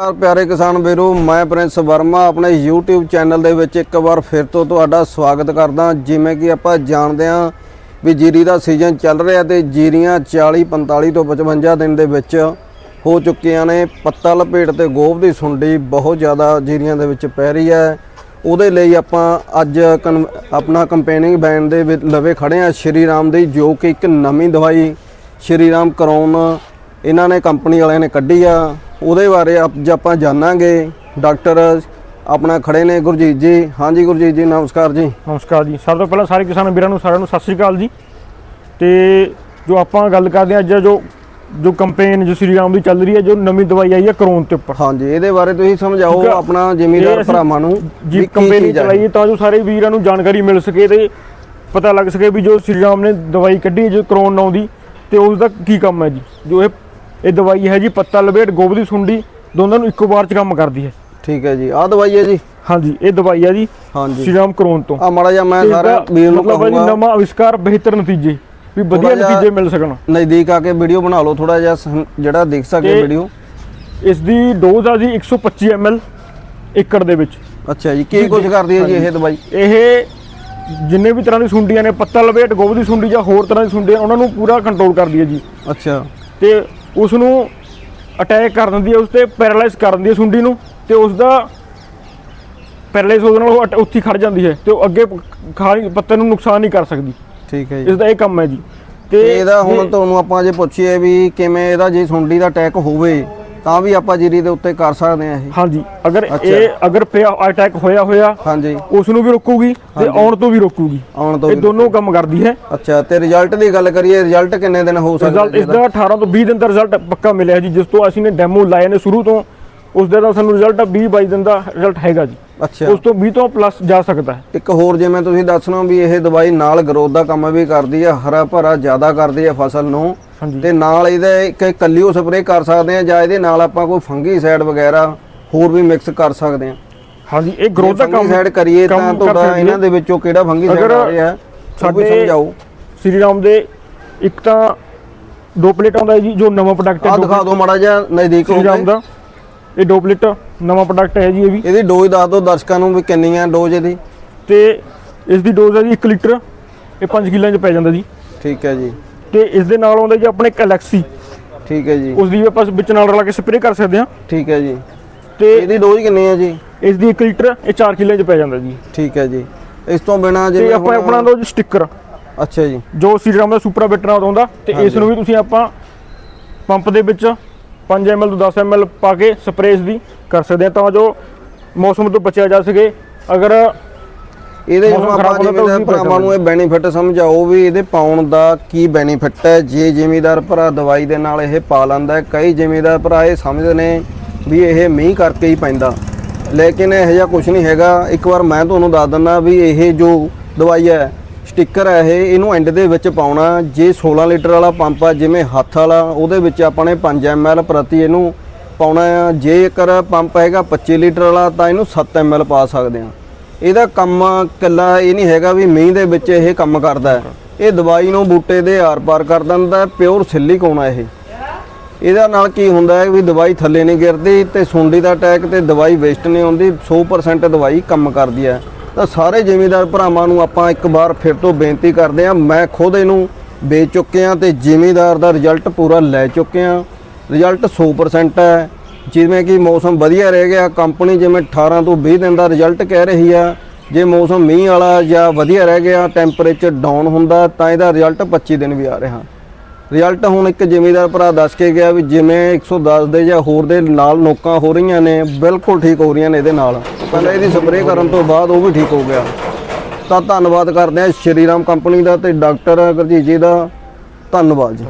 ਨਮਸਕਾਰ ਪਿਆਰੇ ਕਿਸਾਨ ਵੀਰੋ, ਮੈਂ ਪ੍ਰਿੰਸ ਵਰਮਾ, ਆਪਣੇ YouTube ਚੈਨਲ ਦੇ ਵਿੱਚ ਇੱਕ ਵਾਰ ਫਿਰ ਤੋਂ ਤੁਹਾਡਾ ਸਵਾਗਤ ਕਰਦਾ ਜਿਵੇਂ ਕਿ ਆਪਾਂ ਜਾਣਦੇ ਹਾਂ ਵੀ ਜੀਰੀ ਦਾ ਸੀਜ਼ਨ ਚੱਲ ਰਿਹਾ ਤੇ ਜੀਰੀਆਂ 40 45 ਤੋਂ 55 ਦਿਨ ਦੇ ਵਿੱਚ ਹੋ ਚੁੱਕੀਆਂ ਨੇ। ਪੱਤਾ ਲਪੇਟ ਤੇ ਗੋਭ ਦੀ ਸੁੰਡੀ ਬਹੁਤ ਜ਼ਿਆਦਾ ਜੀਰੀਆਂ ਦੇ ਵਿੱਚ ਪੈ ਰਹੀ ਹੈ। ਉਹਦੇ ਲਈ ਆਪਾਂ ਅੱਜ ਕਨ- ਆਪਣਾ ਕੰਪੇਨਿੰਗ ਬੈਂਡ ਦੇ ਵਿੱਚ ਲਵੇ ਖੜੇ ਆ ਸ਼੍ਰੀ ਰਾਮ ਦੀ, ਜੋ ਕਿ ਇੱਕ ਨਵੀਂ ਦਵਾਈ ਸ਼੍ਰੀ ਰਾਮ ਕਰੌਨ ਇਹਨਾਂ ਨੇ, ਕੰਪਨੀ ਵਾਲਿਆਂ ਨੇ ਕੱਢੀ ਆ। ਉਹਦੇ ਬਾਰੇ ਅੱਜ ਆਪਾਂ ਜਾਣਾਂਗੇ ਡਾਕਟਰ ਆਪਣਾ ਖੜੇ ਨੇ ਗੁਰਜੀਤ ਜੀ। ਹਾਂਜੀ ਗੁਰਜੀਤ ਜੀ ਨਮਸਕਾਰ ਜੀ। ਨਮਸਕਾਰ ਜੀ। ਸਭ ਤੋਂ ਪਹਿਲਾਂ ਸਾਰੇ ਕਿਸਾਨ ਵੀਰਾਂ ਨੂੰ ਸਾਰਿਆਂ ਨੂੰ ਸਤਿ ਸ੍ਰੀ ਅਕਾਲ ਜੀ। ਤੇ ਜੋ ਆਪਾਂ ਗੱਲ ਕਰਦੇ ਹਾਂ ਅੱਜ ਜੋ ਜੋ ਕੰਪੇਨ ਜੋ ਸ੍ਰੀ ਰਾਮ ਦੀ ਚੱਲ ਰਹੀ ਹੈ ਜੋ ਨਵੀਂ ਦਵਾਈ ਆਈ ਹੈ ਕਰੋਨ ਤੇ ਉੱਪਰ। ਹਾਂਜੀ ਇਹਦੇ ਬਾਰੇ ਤੁਸੀਂ ਸਮਝਾਓ। ਆਪਣਾ ਜ਼ਿਮੀਦਾਰ ਭਰਾਵਾਂ ਨੂੰ ਜੀ ਕੰਪੇਨ। ਚਲਾਈਏ ਤਾਂ ਜੋ ਸਾਰੇ ਵੀਰਾਂ ਨੂੰ ਜਾਣਕਾਰੀ ਮਿਲ ਸਕੇ ਤੇ ਪਤਾ ਲੱਗ ਸਕੇ ਵੀ ਜੋ ਸ੍ਰੀ ਰਾਮ ਨੇ ਦਵਾਈ ਕੱਢੀ ਜੋ ਕਰੋਨ ਨਾਮ ਦੀ ਤੇ ਉਸ ਦਾ ਕੀ ਕੰਮ ਹੈ ਜੀ। ਜੋ ਇਹ ਇਹ ਦਵਾਈ ਹੈ ਜੀ ਪੱਤਾ ਲਪੇਟ ਗੋਬ ਦੀ ਸੁੰਡੀ ਦੋਨਾਂ ਨੂੰ ਇੱਕੋ ਵਾਰ ਚ ਕੰਮ ਕਰਦੀ ਹੈ। ਠੀਕ ਹੈ ਜੀ। ਆਹ ਦਵਾਈ ਹੈ ਜੀ? ਹਾਂਜੀ ਇਹ ਦਵਾਈ ਹੈ ਜੀ ਹਾਂਜੀ। ਸ੍ਰੀ ਰਾਮ ਕਰੋਨ ਤੋਂ। ਆ ਮਾੜਾ ਜਿਹਾ ਮੈਂ ਸਾਰਾ ਵੀਰ ਨੂੰ ਮਤਲਬ ਕਹੂੰਗਾ। ਨਵਾਂ ਅਵਿਸ਼ਕਾਰ ਬਿਹਤਰ ਨਤੀਜੇ ਵੀ ਵਧੀਆ ਨਤੀਜੇ ਮਿਲ ਸਕਣ। ਨਜ਼ਦੀਕ ਆ ਕੇ ਵੀਡੀਓ ਬਣਾ ਲਓ ਥੋੜਾ ਜਿਹਾ ਜਿਹੜਾ ਦੇਖ ਸਕੇ ਵੀਡੀਓ। ਇਸ ਦੀ ਡੋਜ਼ ਆ ਜੀ 125 ml ਏਕੜ ਦੇ ਵਿੱਚ। ਅੱਛਾ ਜੀ ਕੀ ਕੁਝ ਕਰਦੀ ਹੈ ਜੀ ਇਹ ਦਵਾਈ? ਇਹ ਜਿੰਨੇ ਵੀ ਤਰ੍ਹਾਂ ਦੀ ਸੁੰਡੀਆਂ ਨੇ ਪੱਤਾ ਲਪੇਟ ਗੋਬ ਦੀ ਸੁੰਡੀ ਜਾਂ ਹੋਰ ਤਰ੍ਹਾਂ ਦੀ ਸੁੰਡੀਆਂ ਉਹਨਾਂ ਨੂੰ ਪੂਰਾ ਕੰਟਰੋਲ ਕਰਦੀ ਹੈ ਜੀ। ਅੱਛਾ। ਤੇ ਉਸ ਨੂੰ ਅਟੈਕ ਕਰ ਦਿੰਦੀ ਹੈ ਉਸ ਤੇ ਪੈਰਾਲਾਈਜ਼ ਕਰ ਦਿੰਦੀ ਹੈ ਸੁੰਡੀ ਨੂੰ ਤੇ ਉਸ ਦਾ ਪੈਰਾਲਾਈਜ਼ ਉਹਦੇ ਨਾਲ ਉਹ ਉੱਥੇ ਖੜ ਜਾਂਦੀ ਹੈ ਤੇ ਉਹ ਅੱਗੇ ਖਾ ਨਹੀਂ ਪੱਤੇ ਨੂੰ ਨੁਕਸਾਨ ਨਹੀਂ ਕਰ ਸਕਦੀ। ਠੀਕ ਹੈ ਜੀ। ਇਸ ਦਾ ਇਹ ਕੰਮ ਹੈ ਜੀ। ਤੇ ਇਹਦਾ ਹੁਣ ਤੁਹਾਨੂੰ ਆਪਾਂ ਜੇ ਪੁੱਛੀਏ ਵੀ ਕਿਵੇਂ ਇਹਦਾ ਜੇ ਸੁੰਡੀ ਦਾ ਅਟੈਕ ਹੋਵੇ ਤਾਂ ਵੀ ਆਪਾਂ ਜੀਰੀ ਦੇ ਉੱਤੇ ਕਰ ਸਕਦੇ ਆ ਇਹ। ਹਾਂਜੀ ਅਗਰ। ਇਹ ਅਗਰ ਅਟੈਕ ਹੋਇਆ ਹੋਇਆ ਹਾਂਜੀ। ਉਸ ਨੂੰ ਵੀ ਰੋਕੂਗੀ ਤੇ ਆਉਣ ਤੋਂ ਵੀ ਰੋਕੂਗੀ। ਆਉਣ ਤੋਂ ਇਹ ਦੋਨੋਂ ਕੰਮ ਕਰਦੀ ਹੈ। ਅੱਛਾ ਤੇ ਰਿਜ਼ਲਟ ਦੀ ਗੱਲ ਕਰੀਏ ਰਿਜ਼ਲਟ ਕਿੰਨੇ ਦਿਨ ਹੋ ਸਕਦਾ ਰਿਜ਼ਲਟ ਇਸ ਦਾ 18 ਤੋਂ 20 ਦਿਨ ਦਾ ਰਿਜ਼ਲਟ ਪੱਕਾ ਮਿਲਿਆ ਜੀ ਜਿਸ ਤੋਂ ਅਸੀਂ ਨੇ ਡੈਮੋ ਲਾਏ ਨੇ ਸ਼ੁਰੂ ਤੋਂ ਉਸ ਦੇ ਦਾ ਸਾਨੂੰ ਰਿਜ਼ਲਟ 20 22 ਦਿਨ ਦਾ ਰਿਜ਼ਲਟ ਹੈਗਾ ਜੀ। ਅੱਛਾ। ਉਸ ਤੋਂ 20 ਤੋਂ ਪਲੱਸ ਜਾ ਸਕਦਾ ਹੈ। ਇੱਕ ਹੋਰ ਜਿਵੇਂ ਤੁਸੀਂ ਦੱਸਣਾ ਵੀ ਇਹ ਦਵਾਈ ਨਾਲ ਗਰੋਥ ਦਾ ਕੰਮ ਵੀ ਕਰਦੀ ਹੈ ਹਰਾ ਭਰਾ ਜ਼ਿਆਦਾ ਕਰਦੀ ਹੈ ਫਸਲ ਨੂੰ। ਹਾਂਜੀ। ਤੇ ਨਾਲ ਇਹਦੇ ਇੱਕ ਕੱਲਿਓ ਸਪਰੇਅ ਕਰ ਸਕਦੇ ਆ ਜਾਂ ਇਹਦੇ ਨਾਲ ਆਪਾਂ ਕੋਈ ਫੰਗੀਸਾਈਡ ਵਗੈਰਾ ਹੋਰ ਵੀ ਮਿਕਸ ਕਰ ਸਕਦੇ ਆ। ਹਾਂਜੀ ਇਹ ਗਰੋਥ ਦਾ ਕੰਮ ਫੰਗੀਸਾਈਡ ਕਰੀਏ ਤਾਂ ਕੰਮ ਕਰ ਤੁਹਾਡਾ ਸਕਦੀ ਇਹਨਾਂ ਹੈ। ਦੇ ਵਿੱਚੋਂ ਕਿਹੜਾ ਫੰਗੀਸਾਈਡ ਅਗਰ ਆ ਰਿਹਾ ਹੈ ਵੀ ਸਾਡੇ ਸਮਝਾਓ। ਸ੍ਰੀ ਰਾਮ ਦੇ ਇੱਕ ਤਾਂ ਡੋਪਲੇਟ ਆਉਂਦਾ ਹੈ ਜੀ ਜੋ ਨਵਾਂ ਪ੍ਰੋਡਕਟ ਆ ਹੈ ਦਿਖਾ ਦਿਓ ਮਾੜਾ ਜਿਹਾ ਨਜ਼ਦੀਕ ਹੋ ਸ੍ਰੀ ਰਾਮ ਕੇ। ਦਾ। ਇਹ ਡੋਪਲੇਟ ਨਵਾਂ ਪ੍ਰੋਡਕਟ ਹੈ ਜੀ ਇਹ ਵੀ। ਇਹਦੀ ਡੋਜ਼ ਦੱਸ ਦਿਓ ਦਰਸ਼ਕਾਂ ਨੂੰ ਵੀ ਕਿੰਨੀ ਹੈ ਡੋਜ਼ ਇਹਦੀ। ਤੇ ਇਸ ਦੀ ਡੋਜ਼ ਹੈ ਜੀ 1 ਲੀਟਰ ਇਹ 5 ਕਿੱਲਿਆਂ 'ਚ ਪੈ ਜਾਂਦਾ ਜੀ। ਠੀਕ ਹੈ ਜੀ। ਤੇ ਇਸ ਦੇ ਨਾਲ ਆਉਂਦਾ ਜੀ ਆਪਣੇ ਕੈਲੈਕਸੀ ਠੀਕ ਹੈ ਜੀ। ਉਸ ਦੀ ਵੀ ਆਪਾਂ ਵਿੱਚ ਨਾਲ ਰਲਾ ਕੇ ਸਪਰੇਅ ਕਰ ਸਕਦੇ ਹਾਂ। ਠੀਕ ਹੈ ਜੀ। ਤੇ ਇਹਦੀ ਡੋਜ਼ ਕਿੰਨੀ ਹੈ ਜੀ? ਇਸ ਦੀ 1 ਲੀਟਰ ਇਹ 4 ਕਿੱਲਿਆਂ 'ਚ ਪੈ ਜਾਂਦਾ ਜੀ। ਠੀਕ ਹੈ ਜੀ। ਇਸ ਤੋਂ ਬਿਨਾ ਤੇ ਜਿਵੇਂ ਆਪਾਂ ਆਪਣਾ ਜੀ ਸਟicker ਅੱਛਾ ਜੀ। ਜੋ ਸੀਰਮ ਦਾ ਸੁਪਰਾ ਬੈਟਰ ਆਉਂਦਾ ਤੇ ਇਸ। ਨੂੰ ਵੀ ਤੁਸੀਂ ਆਪਾਂ ਪੰਪ ਦੇ ਵਿੱਚ 5 ml ਤੋਂ 10 ml ਪਾ ਕੇ ਸਪਰੇਅ ਦੀ ਕਰ ਸਕਦੇ ਹਾਂ। ਤਾਂ ਜੋ ਮੌਸਮ ਤੋਂ ਬਚਿਆ ਜਾ ਸਕੇ। ਅਗਰ ਇਹਦੇ ਹੁਣ ਆਪਾਂ ਜ਼ਿਮੀਦਾਰ ਭਰਾਵਾਂ ਨੂੰ ਇਹ ਬੈਨੀਫਿਟ ਸਮਝਾਓ ਵੀ ਇਹਦੇ ਪਾਉਣ ਦਾ ਕੀ ਬੈਨੀਫਿਟ ਹੈ। ਜੇ ਜ਼ਿਮੀਦਾਰ ਭਰਾ ਦਵਾਈ ਦੇ ਨਾਲ ਇਹ ਪਾ ਲੈਂਦਾ ਹੈ। ਕਈ ਜ਼ਿਮੀਦਾਰ ਭਰਾ ਇਹ ਸਮਝਦੇ ਨੇ ਵੀ ਇਹ ਮੀਂਹ ਕਰਕੇ ਹੀ ਪੈਂਦਾ। ਲੇਕਿਨ ਇਹ ਜਿਹਾ ਕੁਝ ਨਹੀਂ ਹੈਗਾ। ਇੱਕ ਵਾਰ ਮੈਂ ਤੁਹਾਨੂੰ ਦੱਸ ਦਿੰਦਾ ਵੀ ਇਹ ਜੋ ਦਵਾਈ ਹੈ ਸਟicker ਹੈ ਇਹ, ਇਹਨੂੰ ਐਂਡ ਦੇ ਵਿੱਚ ਪਾਉਣਾ। ਜੇ 16 ਲੀਟਰ ਵਾਲਾ ਪੰਪ ਆ, ਜਿਵੇਂ ਹੱਥ ਵਾਲਾ, ਉਹਦੇ ਵਿੱਚ ਆਪਾਂ ਨੇ 5 ml ਪ੍ਰਤੀ ਇਹਨੂੰ ਪਾਉਣਾ ਆ। ਜੇਕਰ ਪੰਪ ਹੈਗਾ 25 ਲੀਟਰ ਵਾਲਾ, ਤਾਂ ਇਹਨੂੰ 7 ml ਪਾ ਸਕਦੇ ਆ। ਇਹਦਾ ਕੰਮ ਕੱਲਾ ਇਹ ਨਹੀਂ ਹੈਗਾ ਵੀ ਮੀਂਹ ਦੇ ਵਿੱਚ ਇਹ ਕੰਮ ਕਰਦਾ ਇਹ ਦਵਾਈ ਨੂੰ ਬੂਟੇ ਦੇ ਆਰ-ਪਾਰ ਕਰ ਦਿੰਦਾ ਪਿਓਰ ਸਿਲੀਕੋਨ ਆ ਇਹ। ਇਹਦਾ ਨਾਲ ਕੀ ਹੁੰਦਾ ਹੈ ਵੀ ਦਵਾਈ ਥੱਲੇ ਨਹੀਂ ਗਿਰਦੀ ਤੇ ਸੁੰਡੀ ਦਾ ਅਟੈਕ ਤੇ ਦਵਾਈ ਵੇਸਟ ਨਹੀਂ ਹੁੰਦੀ 100% ਦਵਾਈ ਕੰਮ ਕਰਦੀ ਹੈ। ਤਾਂ ਸਾਰੇ ਜ਼ਿਮੀਂਦਾਰ ਭਰਾਵਾਂ ਨੂੰ ਆਪਾਂ ਇੱਕ ਵਾਰ ਫਿਰ ਤੋਂ ਬੇਨਤੀ ਕਰਦੇ ਹਾਂ, ਮੈਂ ਖੁਦ ਇਹਨੂੰ ਵੇਚ ਚੁੱਕੇ ਚੁੱਕਿਆ ਤੇ ਜ਼ਿਮੀਂਦਾਰ ਦਾ ਰਿਜ਼ਲਟ ਪੂਰਾ ਲੈ ਚੁੱਕੇ ਹਾਂ। ਰਿਜ਼ਲਟ 100% ਹੈ। ਜਿਵੇਂ ਕਿ ਮੌਸਮ ਵਧੀਆ ਰਹਿ ਗਿਆ ਕੰਪਨੀ ਜਿਵੇਂ 18 ਤੋਂ 20 ਦਿਨ ਦਾ ਰਿਜ਼ਲਟ ਕਹਿ ਰਹੀ ਆ, ਜੇ ਮੌਸਮ ਮੀਂਹ ਵਾਲਾ ਜਾਂ ਵਧੀਆ ਰਹਿ ਗਿਆ ਟੈਂਪਰੇਚਰ ਡਾਊਨ ਹੁੰਦਾ, ਤਾਂ ਇਹਦਾ ਰਿਜ਼ਲਟ 25 ਦਿਨ ਵੀ ਆ ਰਿਹਾ। ਰਿਜ਼ਲਟ ਹੁਣ ਇੱਕ ਜ਼ਿਮੀਦਾਰ ਭਰਾ ਦੱਸ ਕੇ ਗਿਆ ਵੀ ਜਿਵੇਂ 110 ਦੇ ਜਾਂ ਹੋਰ ਦੇ ਨਾਲ ਨੋਕਾਂ ਹੋ ਰਹੀਆਂ ਨੇ, ਬਿਲਕੁਲ ਠੀਕ ਹੋ ਰਹੀਆਂ ਨੇ ਇਹਦੇ ਨਾਲ। ਪਹਿਲਾਂ ਇਹਦੀ ਸਪਰੇਅ ਕਰਨ ਤੋਂ ਬਾਅਦ ਉਹ ਵੀ ਠੀਕ ਹੋ ਗਿਆ। ਤਾਂ ਧੰਨਵਾਦ ਕਰਦੇ ਹਾਂ ਸ਼੍ਰੀਰਾਮ ਕੰਪਨੀ ਦਾ ਤੇ ਡਾਕਟਰ ਗੁਰਜੀਤ ਜੀ ਦਾ। ਧੰਨਵਾਦ ਜੀ।